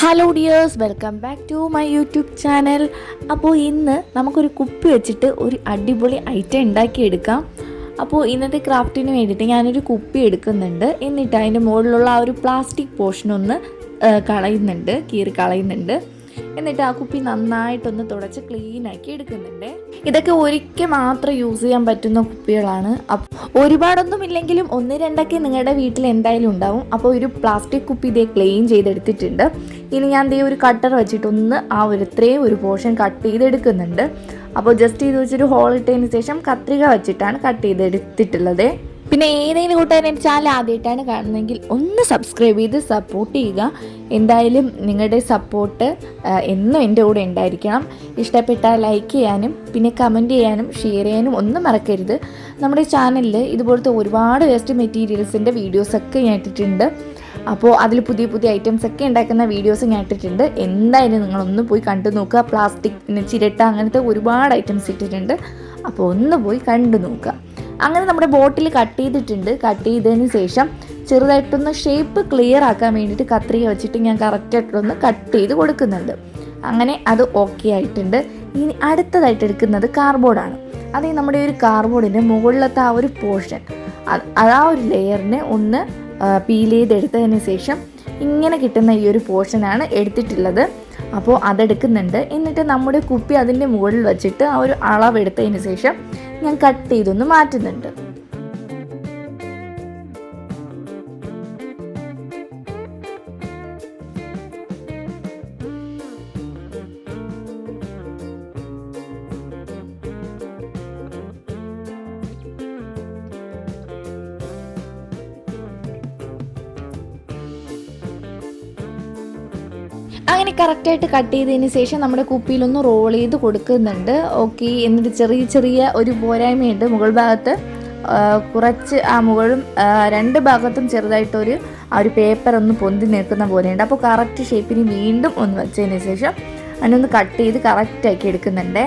Hello dears welcome back to my YouTube channel അപ്പോൾ ഇന്ന് നമുക്കൊരു കുപ്പി വെച്ചിട്ട് ഒരു അടിപൊളി ഐറ്റം ഉണ്ടാക്കിയെടുക്കാം. അപ്പോൾ ഇന്നത്തെ ക്രാഫ്റ്റിന് വേണ്ടിയിട്ട് ഞാനൊരു കുപ്പി എടുക്കുന്നുണ്ട്. എന്നിട്ട് അതിന്റെ മുകളിലുള്ള ആ ഒരു പ്ലാസ്റ്റിക് പോർഷൻ ഒന്ന് കളയുന്നുണ്ട് കീറി കളയുന്നുണ്ട്. എന്നിട്ട് ആ കുപ്പി നന്നായിട്ടൊന്ന് തുടച്ച് ക്ലീൻ ആക്കി എടുക്കുന്നുണ്ട്. ഇതൊക്കെ ഒരിക്കൽ മാത്രം യൂസ് ചെയ്യാൻ പറ്റുന്ന കുപ്പികളാണ്. ഒരുപാടൊന്നും ഇല്ലെങ്കിലും ഒന്ന് രണ്ടൊക്കെ നിങ്ങളുടെ വീട്ടിൽ എന്തായാലും ഉണ്ടാവും. അപ്പോൾ ഒരു പ്ലാസ്റ്റിക് കുപ്പി ഇതേ ക്ലീൻ ചെയ്തെടുത്തിട്ടുണ്ട്. ഇനി ഞാൻ ദേ ഒരു കട്ടർ വെച്ചിട്ടൊന്ന് ആ ഒരു ഇത്രയും ഒരു പോർഷൻ കട്ട് ചെയ്തെടുക്കുന്നുണ്ട്. അപ്പോൾ ജസ്റ്റ് ഇത് വെച്ചൊരു ഹോൾ ഇട്ടതിന് ശേഷം കത്രിക വെച്ചിട്ടാണ് കട്ട് ചെയ്തെടുത്തിട്ടുള്ളത്. പിന്നെ ഏതെങ്കിലും കൂട്ടുകാരൻ എന്റെ ചാനൽ ആദ്യമായിട്ടാണ് കാണുന്നതെങ്കിൽ ഒന്ന് സബ്സ്ക്രൈബ് ചെയ്ത് സപ്പോർട്ട് ചെയ്യുക. എന്തായാലും നിങ്ങളുടെ സപ്പോർട്ട് എന്നും എന്റെ കൂടെ ഉണ്ടായിരിക്കണം. ഇഷ്ടപ്പെട്ട ലൈക്ക് ചെയ്യാനും പിന്നെ കമന്റ് ചെയ്യാനും ഷെയർ ചെയ്യാനും ഒന്നും മറക്കരുത്. നമ്മുടെ ചാനലിൽ ഇതുപോലത്തെ ഒരുപാട് വേസ്റ്റ് മെറ്റീരിയൽസിന്റെ വീഡിയോസൊക്കെ ഞാൻ ഇട്ടിട്ടുണ്ട്. അപ്പോൾ അതിൽ പുതിയ പുതിയ ഐറ്റംസ് ഒക്കെ ഉണ്ടാക്കുന്ന വീഡിയോസ് ഞാൻ ഇട്ടിട്ടുണ്ട്. എന്തായാലും നിങ്ങളൊന്ന് പോയി കണ്ടു നോക്കുക. പ്ലാസ്റ്റിക് ചിരട്ട അങ്ങനത്തെ ഒരുപാട് ഐറ്റംസ് ഇട്ടിട്ടുണ്ട്. അപ്പോൾ ഒന്ന് പോയി കണ്ടു നോക്കുക. അങ്ങനെ നമ്മുടെ ബോട്ടിൽ കട്ട് ചെയ്തിട്ടുണ്ട്. കട്ട് ചെയ്തതിന് ശേഷം ചെറുതായിട്ടൊന്ന് ഷേപ്പ് ക്ലിയർ ആക്കാൻ വേണ്ടിയിട്ട് കത്രിക വെച്ചിട്ട് ഞാൻ കറക്റ്റായിട്ടൊന്ന് കട്ട് ചെയ്ത് കൊടുക്കുന്നുണ്ട്. അങ്ങനെ അത് ഓക്കെ ആയിട്ടുണ്ട്. ഇനി അടുത്തതായിട്ട് എടുക്കുന്നത് കാർബോർഡാണ് അത് നമ്മുടെ ഒരു കാർബോർഡിന്റെ മുകളിലത്തെ ആ ഒരു പോർഷൻ ആ ഒരു ലെയറിനെ ഒന്ന് പീൽ ചെയ്തെടുത്തതിന് ശേഷം ഇങ്ങനെ കിട്ടുന്ന ഈ ഒരു പോർഷനാണ് എടുത്തിട്ടുള്ളത്. അപ്പോൾ അതെടുക്കുന്നുണ്ട്. എന്നിട്ട് നമ്മുടെ കുപ്പി അതിന്റെ മുകളിൽ വെച്ചിട്ട് ആ ഒരു അളവെടുത്തതിന് ശേഷം ഞാൻ കട്ട് ചെയ്തൊന്ന് മാറ്റുന്നുണ്ട്. അങ്ങനെ കറക്റ്റായിട്ട് കട്ട് ചെയ്തതിന് ശേഷം നമ്മുടെ കുപ്പിയിലൊന്ന് റോൾ ചെയ്ത് കൊടുക്കുന്നുണ്ട്. ഓക്കെ എന്നിട്ട് ചെറിയ ചെറിയ ഒരു പോരായ്മയുണ്ട് മുകൾ ഭാഗത്ത്. കുറച്ച് ആ മുകളും രണ്ട് ഭാഗത്തും ചെറുതായിട്ടൊരു ആ ഒരു പേപ്പർ ഒന്ന് പൊന്തി നിൽക്കുന്ന പോലെയുണ്ട്. അപ്പോൾ കറക്റ്റ് ഷേപ്പിന് വീണ്ടും ഒന്ന് വെച്ചതിന് ശേഷം അതിനൊന്ന് കട്ട് ചെയ്ത് കറക്റ്റാക്കി എടുക്കുന്നുണ്ടേ.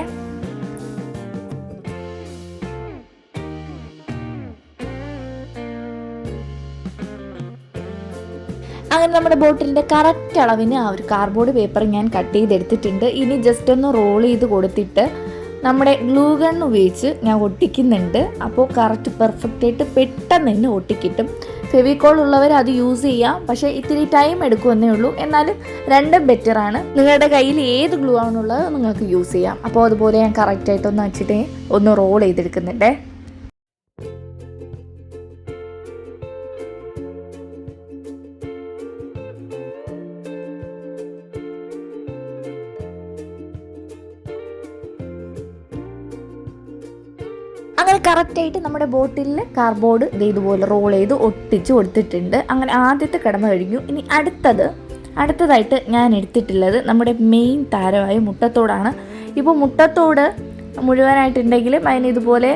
അങ്ങനെ നമ്മുടെ ബോട്ടിലിന്റെ കറക്റ്റ് അളവിന് ആ ഒരു കാർഡ്ബോർഡ് പേപ്പർ ഞാൻ കട്ട് ചെയ്തെടുത്തിട്ടുണ്ട്. ഇനി ജസ്റ്റ് ഒന്ന് റോൾ ചെയ്ത് കൊടുത്തിട്ട് നമ്മുടെ ഗ്ലൂ ഗൺ ഉപയോഗിച്ച് ഞാൻ ഒട്ടിക്കുന്നുണ്ട്. അപ്പോൾ കറക്റ്റ് പെർഫെക്റ്റ് ആയിട്ട് പെട്ടെന്ന് തന്നെ ഒട്ടിക്കിട്ടും. ഫെവിക്കോൾ ഉള്ളവർ അത് യൂസ് ചെയ്യാം. പക്ഷേ ഇത്തിരി ടൈം എടുക്കുമെന്നേ ഉള്ളൂ. എന്നാലും രണ്ടും ആണ്. നിങ്ങളുടെ കയ്യിൽ ഏത് ഗ്ലൂ ആണുള്ളത് നിങ്ങൾക്ക് യൂസ് ചെയ്യാം. അപ്പോൾ അതുപോലെ ഞാൻ കറക്റ്റായിട്ടൊന്ന് വെച്ചിട്ട് ഒന്ന് റോൾ ചെയ്തെടുക്കുന്നുണ്ടേ. അങ്ങനെ കറക്റ്റായിട്ട് നമ്മുടെ ബോട്ടിലിൽ കാർബോർഡ് ഇത് ഇതുപോലെ റോൾ ചെയ്ത് ഒട്ടിച്ച് കൊടുത്തിട്ടുണ്ട്. അങ്ങനെ ആദ്യത്തെ കടമ കഴിഞ്ഞു. ഇനി അടുത്തത് അടുത്തതായിട്ട് ഞാൻ എടുത്തിട്ടുള്ളത് നമ്മുടെ മെയിൻ താരമായ മുട്ടത്തോടാണ്. ഇപ്പോൾ മുട്ടത്തോട് മുഴുവനായിട്ടുണ്ടെങ്കിലും അതിന് ഇതുപോലെ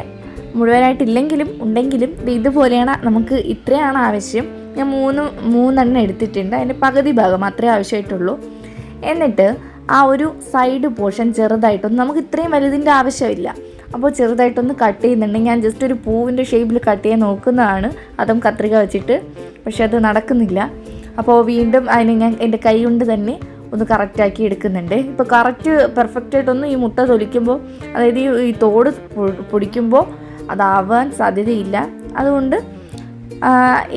മുഴുവനായിട്ടില്ലെങ്കിലും ഉണ്ടെങ്കിലും ഇത് ഇതുപോലെയാണ് നമുക്ക് ഇത്രയാണ് ആവശ്യം. ഞാൻ മൂന്ന് മൂന്നെണ്ണം എടുത്തിട്ടുണ്ട്. അതിന്റെ പകുതി ഭാഗം മാത്രമേ ആവശ്യമായിട്ടുള്ളൂ. എന്നിട്ട് ആ ഒരു സൈഡ് പോർഷൻ ചെറുതായിട്ടൊന്നും നമുക്ക് ഇത്രയും വലുതിന്റെ ആവശ്യമില്ല. അപ്പോൾ ചെറുതായിട്ടൊന്ന് കട്ട് ചെയ്യുന്നുണ്ട്. ഞാൻ ജസ്റ്റ് ഒരു പൂവിന്റെ ഷേപ്പിൽ കട്ട് ചെയ്യാൻ നോക്കുന്നതാണ്. അതും കത്രിക വെച്ചിട്ട്. പക്ഷെ അത് നടക്കുന്നില്ല. അപ്പോൾ വീണ്ടും അതിനെ ഞാൻ എന്റെ കൈ കൊണ്ട് തന്നെ ഒന്ന് കറക്റ്റാക്കി എടുക്കുന്നുണ്ട്. ഇപ്പോൾ കറക്റ്റ് പെർഫെക്റ്റ് ആയിട്ടൊന്നും ഈ മുട്ട തൊലിക്കുമ്പോൾ അതായത് ഈ തോട് പൊടിക്കുമ്പോൾ അതാവാൻ സാധ്യതയില്ല. അതുകൊണ്ട്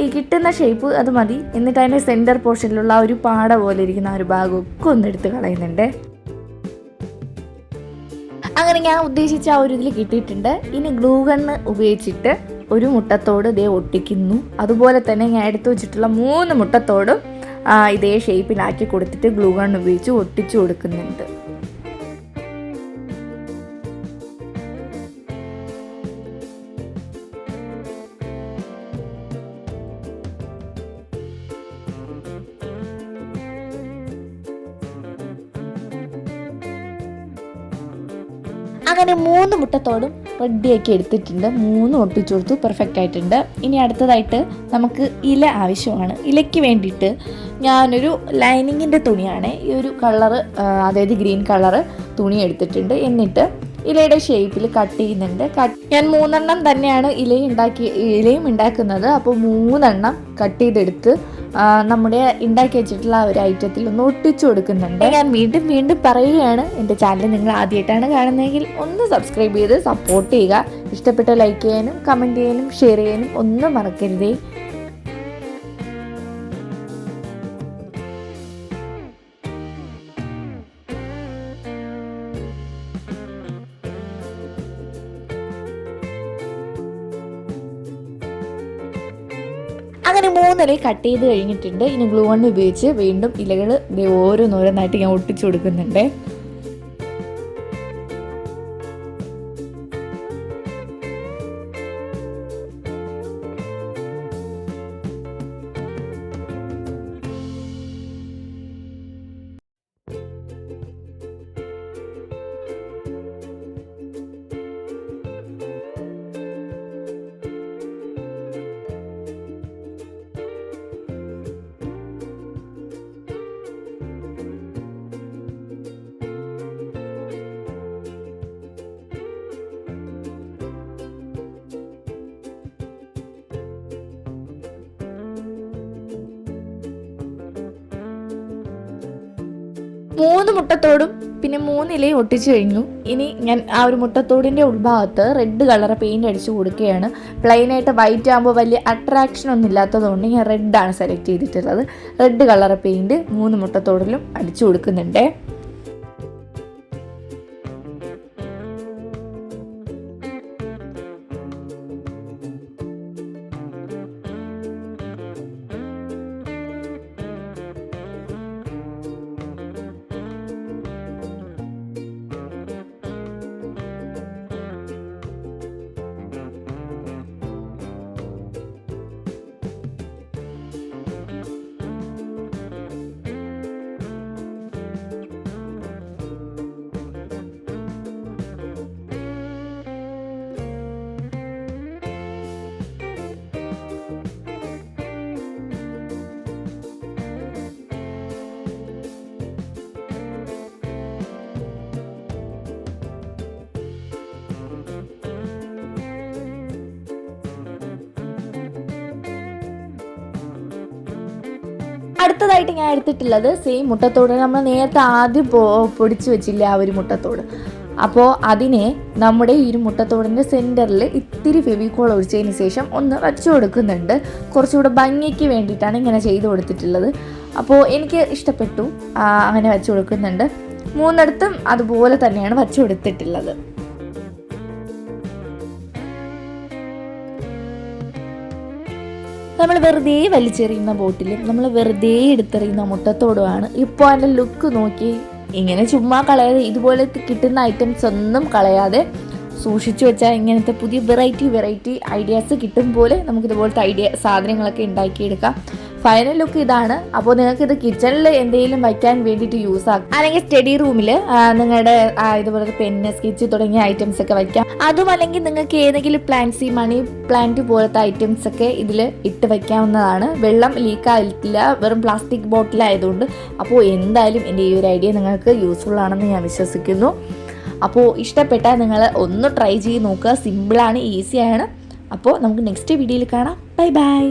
ഈ കിട്ടുന്ന ഷേപ്പ് അത് മതി. എന്നിട്ട് അതിന്റെ സെന്റർ പോർഷനിലുള്ള ഒരു പാട പോലെ ഇരിക്കുന്ന ആ ഒരു ഭാഗമൊക്കെ ഒന്ന് എടുത്ത് കളയുന്നുണ്ട്. അങ്ങനെ ഞാൻ ഉദ്ദേശിച്ച ആ ഒരു ഇതിൽ കിട്ടിയിട്ടുണ്ട്. ഇനി ഗ്ലൂ ഉപയോഗിച്ചിട്ട് ഒരു മുട്ടത്തോട് ഇതേ ഒട്ടിക്കുന്നു. അതുപോലെ തന്നെ ഞാൻ എടുത്തു വെച്ചിട്ടുള്ള മൂന്ന് മുട്ടത്തോടും ഇതേ ഷേപ്പിലാക്കി കൊടുത്തിട്ട് ഗ്ലൂ ഗൺ ഉപയോഗിച്ച് ഒട്ടിച്ചു കൊടുക്കുന്നുണ്ട്. അങ്ങനെ മൂന്ന് മുട്ടത്തോടും റെഡിയാക്കി എടുത്തിട്ടുണ്ട്. മൂന്ന് ഒട്ടിച്ചു കൊടുത്തു. പെർഫെക്റ്റ് ആയിട്ടുണ്ട്. ഇനി അടുത്തതായിട്ട് നമുക്ക് ഇല ആവശ്യമാണ്. ഇലയ്ക്ക് വേണ്ടിയിട്ട് ഞാനൊരു ലൈനിങ്ങിന്റെ തുണിയാണ് ഈ ഒരു കളറ് അതായത് ഗ്രീൻ കളറ് തുണി എടുത്തിട്ടുണ്ട്. എന്നിട്ട് ഇലയുടെ ഷേപ്പിൽ കട്ട് ചെയ്യുന്നുണ്ട്. ഞാൻ മൂന്നെണ്ണം തന്നെയാണ് ഇലയും ഉണ്ടാക്കി ഇലയും ഉണ്ടാക്കുന്നത്. അപ്പോൾ മൂന്നെണ്ണം കട്ട് ചെയ്തെടുത്ത് നമ്മുടെ ഉണ്ടാക്കി വെച്ചിട്ടുള്ള ആ ഒരു ഐറ്റത്തിൽ ഒന്ന് ഒട്ടിച്ചു കൊടുക്കുന്നുണ്ട്. ഞാൻ വീണ്ടും വീണ്ടും പറയുകയാണ് എന്റെ ചാനൽ നിങ്ങൾ ആദ്യമായിട്ടാണ് കാണുന്നതെങ്കിൽ ഒന്ന് സബ്സ്ക്രൈബ് ചെയ്ത് സപ്പോർട്ട് ചെയ്യുക. ഇഷ്ടപ്പെട്ട ലൈക്ക് ചെയ്യാനും കമന്റ് ചെയ്യാനും ഷെയർ ചെയ്യാനും ഒന്നും മറക്കരുതേ. മൂന്നില കട്ട് ചെയ്ത് കഴിഞ്ഞിട്ടുണ്ട്. ഇനി ഗ്ലൂ വൺ ഉപയോഗിച്ച് വീണ്ടും ഇലകൾ ഓരോന്നോരോന്നായിട്ട് ഞാൻ ഒട്ടിച്ചു കൊടുക്കുന്നുണ്ട്. മൂന്ന് മുട്ടത്തോടും പിന്നെ മൂന്നിലയും ഒട്ടിച്ചു കഴിഞ്ഞു. ഇനി ഞാൻ ആ ഒരു മുട്ടത്തോടിന്റെ ഉൾഭാഗത്ത് റെഡ് കളർ പെയിന്റ് അടിച്ചു കൊടുക്കുകയാണ്. പ്ലെയിനായിട്ട് വൈറ്റ് ആകുമ്പോൾ വലിയ അട്രാക്ഷൻ ഒന്നും ഇല്ലാത്തതുകൊണ്ട് ഞാൻ റെഡാണ് സെലക്ട് ചെയ്തിട്ടുള്ളത്. റെഡ് കളർ പെയിന്റ് മൂന്ന് മുട്ടത്തോടിലും അടിച്ചു കൊടുക്കുന്നുണ്ട്. അടുത്തതായിട്ട് ഞാൻ എടുത്തിട്ടുള്ളത് സെയിം മുട്ടത്തോട്. നമ്മൾ നേരത്തെ ആദ്യം പൊടിച്ചു വെച്ചില്ലേ ആ ഒരു മുട്ടത്തോട്. അപ്പോൾ അതിനെ നമ്മുടെ ഈ ഒരു മുട്ടത്തോടിന്റെ സെന്ററിൽ ഇത്തിരി ഫെവിക്കോൾ ഒഴിച്ചതിന് ശേഷം ഒന്ന് വച്ചു കൊടുക്കുന്നുണ്ട്. കുറച്ചുകൂടെ ഭംഗിക്ക് വേണ്ടിയിട്ടാണ് ഇങ്ങനെ ചെയ്ത് കൊടുത്തിട്ടുള്ളത്. അപ്പോൾ എനിക്ക് ഇഷ്ടപ്പെട്ടു. അങ്ങനെ വച്ചു കൊടുക്കുന്നുണ്ട്. മൂന്നിടത്തും അതുപോലെ തന്നെയാണ് വച്ചു കൊടുത്തിട്ടുള്ളത്. നമ്മൾ വെറുതെ വലിച്ചെറിയുന്ന ബോട്ടിലും നമ്മൾ വെറുതെ എടുത്തെറിയുന്ന മുട്ടത്തോടുമാണ് ഇപ്പോൾ അതിന്റെ ലുക്ക് നോക്കി. ഇങ്ങനെ ചുമ്മാ കളയാതെ ഇതുപോലെ കിട്ടുന്ന ഐറ്റംസ് ഒന്നും കളയാതെ സൂക്ഷിച്ചു വെച്ചാൽ ഇങ്ങനത്തെ പുതിയ വെറൈറ്റി വെറൈറ്റി ഐഡിയാസ് കിട്ടും പോലെ നമുക്കിതുപോലത്തെ ഐഡിയ സാധനങ്ങളൊക്കെ ഉണ്ടാക്കിയെടുക്കാം. ഫൈനൽ ലുക്ക് ഇതാണ്. അപ്പോൾ നിങ്ങൾക്ക് ഇത് കിച്ചണിൽ എന്തെങ്കിലും വയ്ക്കാൻ വേണ്ടിയിട്ട് യൂസ് ആക്കാം. അല്ലെങ്കിൽ സ്റ്റഡി റൂമിൽ നിങ്ങളുടെ ഇതുപോലെ പെന്ന് സ്കെച്ച് തുടങ്ങിയ ഐറ്റംസ് ഒക്കെ വയ്ക്കാം. അതും അല്ലെങ്കിൽ നിങ്ങൾക്ക് ഏതെങ്കിലും പ്ലാന്റ്സ് ഈ മണി പ്ലാന്റ് പോലത്തെ ഐറ്റംസ് ഒക്കെ ഇതിൽ ഇട്ട് വയ്ക്കാവുന്നതാണ്. വെള്ളം ലീക്ക് ആയിട്ടില്ല. വെറും പ്ലാസ്റ്റിക് ബോട്ടിലായതുകൊണ്ട് അപ്പോൾ എന്തായാലും എന്റെ ഈ ഒരു ഐഡിയ നിങ്ങൾക്ക് യൂസ്ഫുൾ ആണെന്ന് ഞാൻ വിശ്വസിക്കുന്നു. അപ്പോൾ ഇഷ്ടപ്പെട്ടാൽ നിങ്ങൾ ഒന്ന് ട്രൈ ചെയ്ത് നോക്കുക. സിമ്പിളാണ് ഈസിയാണ് അപ്പോൾ നമുക്ക് നെക്സ്റ്റ് വീഡിയോയിൽ കാണാം. Bye bye